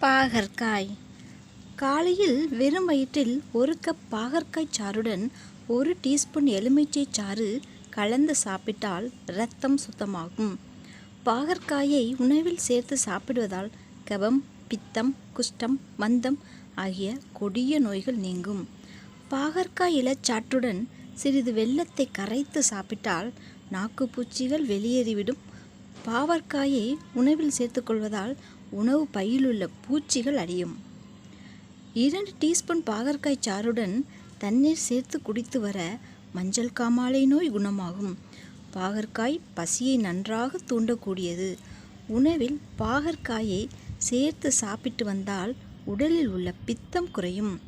பாகற்காய். காலையில் வெறும் வயிற்றில் ஒரு கப் பாகற்காய் சாறுடன் ஒரு டீஸ்பூன் எலுமிச்சை சாறு கலந்து சாப்பிட்டால் இரத்தம் சுத்தமாகும். பாகற்காயை உணவில் சேர்த்து சாப்பிடுவதால் கபம் பித்தம் குஷ்டம் மந்தம் ஆகிய கொடிய நோய்கள் நீங்கும். பாகற்காய் இலச்சாற்றுடன் சிறிது வெள்ளத்தை கரைத்து சாப்பிட்டால் நாக்குப்பூச்சிகள் வெளியேறிவிடும். பாவற்காயை உணவில் சேர்த்துக்கொள்வதால் உணவு பையிலுள்ள பூச்சிகள் அழியும். இரண்டு டீஸ்பூன் பாகற்காய் சாறுடன் தண்ணீர் சேர்த்து குடித்து வர மஞ்சள் காமாலை நோய் குணமாகும். பாகற்காய் பசியை நன்றாக தூண்டக்கூடியது. உணவில் பாகற்காயை சேர்த்து சாப்பிட்டு வந்தால் உடலில் உள்ள பித்தம் குறையும்.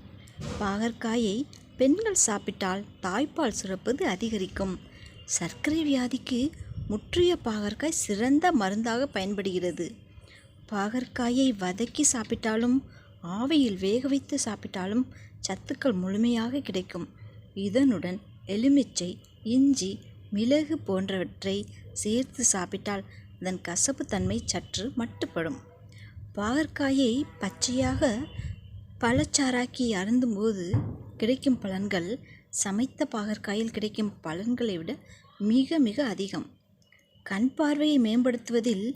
பாகற்காயை பெண்கள் சாப்பிட்டால் தாய்ப்பால் சுரப்பது அதிகரிக்கும். சர்க்கரை வியாதிக்கு முற்றிய பாகற்காய் சிறந்த மருந்தாக பயன்படுகிறது. பாகற்காயை வதக்கி சாப்பிட்டாலும் ஆவியில் வேக வைத்து சாப்பிட்டாலும் சத்துக்கள் முழுமையாக கிடைக்கும். இதனுடன் எலுமிச்சை இஞ்சி மிளகு போன்றவற்றை சேர்த்து சாப்பிட்டால் அதன் கசப்பு தன்மை சற்று மட்டுப்படும். பாகற்காயை பச்சையாக பழச்சாராக்கி அருந்தும்போது கிடைக்கும் பலன்கள் சமைத்த பாகற்காயில் கிடைக்கும் பலன்களை விட மிக மிக அதிகம். கண் பார்வையை மேம்படுத்துவதில்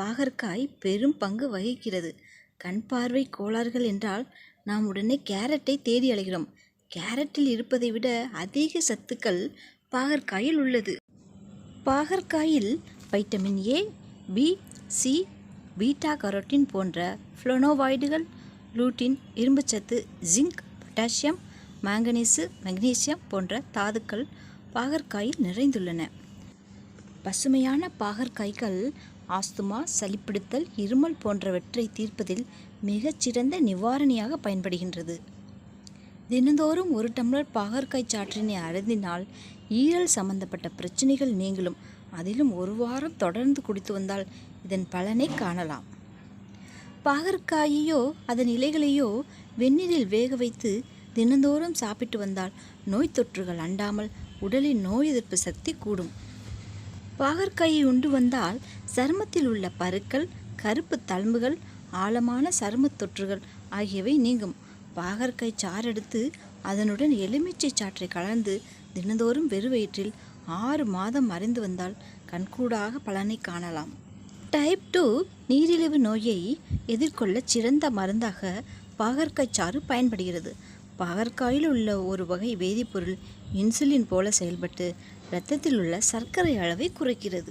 பாகற்காய் பெரும் பங்கு வகிக்கிறது. கண் பார்வை கோளாறுகள் என்றால் நாம் உடனே கேரட்டை தேடி அலைகிறோம். கேரட்டில் இருப்பதை விட அதிக சத்துக்கள் பாகற்காயில் உள்ளது. பாகற்காயில் vitamin A B C beta carotene போன்ற ஃப்ளோனோவாய்டுகள் லூட்டின் இரும்புச்சத்து ஜிங்க் பொட்டாசியம் மாங்கனீசு மெக்னீசியம் போன்ற தாதுக்கள் பாகற்காயில் நிறைந்துள்ளன. பசுமையான பாகற்காய்கள் ஆஸ்துமா சளிப்பிடித்தல் இருமல் போன்றவற்றை தீர்ப்பதில் மிகச்சிறந்த நிவாரணியாக பயன்படுகின்றது. தினந்தோறும் ஒரு டம்ளர் பாகற்காய் சாற்றினை அருந்தினால் ஈரல் சம்பந்தப்பட்ட பிரச்சனைகள் நீங்களும் அதிலும் ஒரு வாரம் தொடர்ந்து குடித்து வந்தால் இதன் பலனை காணலாம். பாகற்காயையோ அதன் இலைகளையோ வெந்நீரில் வேக வைத்து தினந்தோறும் சாப்பிட்டு வந்தால் நோய் தொற்றுகள் அண்டாமல் உடலின் நோய் எதிர்ப்பு சக்தி கூடும். பாகற்காயை உண்டு வந்தால் சருமத்தில் உள்ள பருக்கள் கருப்பு தழும்புகள் ஆழமான சருமத் தொற்றுகள் ஆகியவை நீங்கும். பாகற்காய் சாறெடுத்து அதனுடன் எலுமிச்சை சாற்றை கலந்து தினந்தோறும் வெறுவயிற்றில் ஆறு மாதம் மறைந்து வந்தால் கண்கூடாக பலனை காணலாம். டைப் டூ நீரிழிவு நோயை எதிர்கொள்ள சிறந்த மருந்தாக பாகற்காய் சாறு பயன்படுகிறது. பாகற்காயில் உள்ள ஒரு வகை வேதிப்பொருள் இன்சுலின் போல செயல்பட்டு இரத்தத்தில் உள்ள சர்க்கரை அளவை குறைக்கிறது.